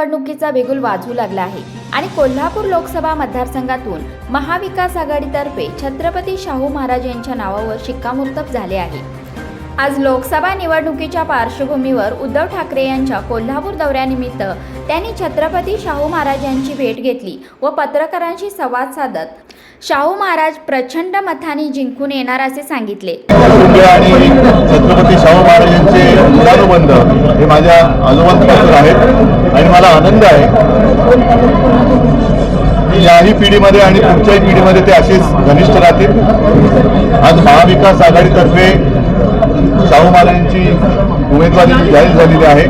निवडणुकीचा बिगुल वाजू लागला आहे आणि कोल्हापूर लोकसभा मतदारसंघातून महाविकास आघाडीतर्फे छत्रपती शाहू महाराज यांच्या नावावर शिक्कामोर्तब झाले आहे. आज लोकसभा निवडणुकीच्या पार्श्वभूमीवर उद्धव ठाकरे यांच्या कोल्हापूर दौऱ्यानिमित्त त्यांनी छत्रपती शाहू महाराज यांची भेट घेतली व पत्रकारांशी संवाद साधत शाहू महाराज प्रचंड मथाने जिंकून येणार असे सांगितले. आणि छत्रपती शाहू महाराजांचे मुलानुबंध हे माझ्या आजोबांपासून आहेत आणि मला आनंद आहे. याही पिढीमध्ये आणि पुढच्याही पिढीमध्ये ते असेच घनिष्ठ राहतील. आज महाविकास आघाडीतर्फे शाहू महाराजांची उमेदवारी जाहीर झालेली आहे.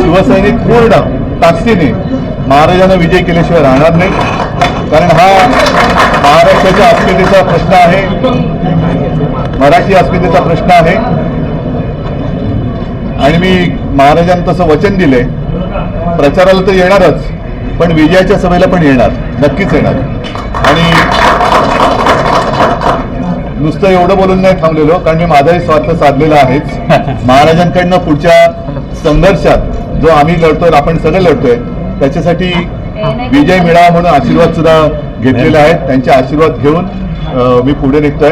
शिवसैनिक पूर्ण ताकदीने महाराजांना विजय केल्याशिवाय राहणार नाही. कारण हा महाराष्ट्राच्या अस्मितेचा प्रश्न आहे. मराठी अस्मितेचा प्रश्न आहे. आणि मी महाराजांना तसं वचन दिलंय. प्रचाराला तर येणारच पण विजयाच्या सभेला पण येणार. नक्कीच येणार. आणि नुसतं एवढं बोलून नाही थांबलेलो कारण मी माझाही स्वार्थ साधलेला आहेच. महाराजांकडनं पुढच्या संघर्षात जो आम्ही लढतोय आपण सगळे लढतोय त्याच्यासाठी विजय मिळावा म्हणून आशीर्वाद सुद्धा घेतलेले आहेत. त्यांचे आशीर्वाद घेऊन मी पुढे निघतोय.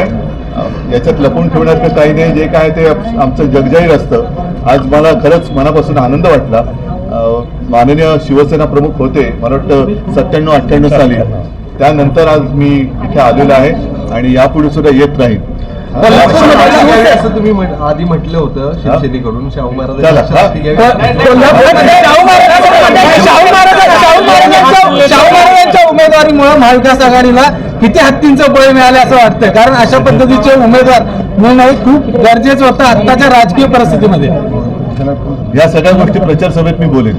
याच्यात लपून ठेवण्याचं काही नाही. जे काय ते आम- आमचं जगजाहीर असतं. आज मला खरंच मनापासून आनंद वाटला. माननीय शिवसेना प्रमुख होते. मला वाटतं सत्त्याण्णव अठ्ठ्याण्णव साली. त्यानंतर आज मी इथे आलेलो आहे आणि यापुढे सुद्धा येत राहील. असं तुम्ही आधी म्हटलं होतं शिवसेनेकडून शाहू महाराज महाराजांच्या उमेदवारीमुळे महाविकास आघाडीला किती हत्तींचं बळ मिळालं असं वाटतं कारण अशा पद्धतीचे उमेदवार मिळणं हे खूप गरजेचं होतं आत्ताच्या राजकीय परिस्थितीमध्ये. या सगळ्या गोष्टी प्रचार सभेत मी बोलेन.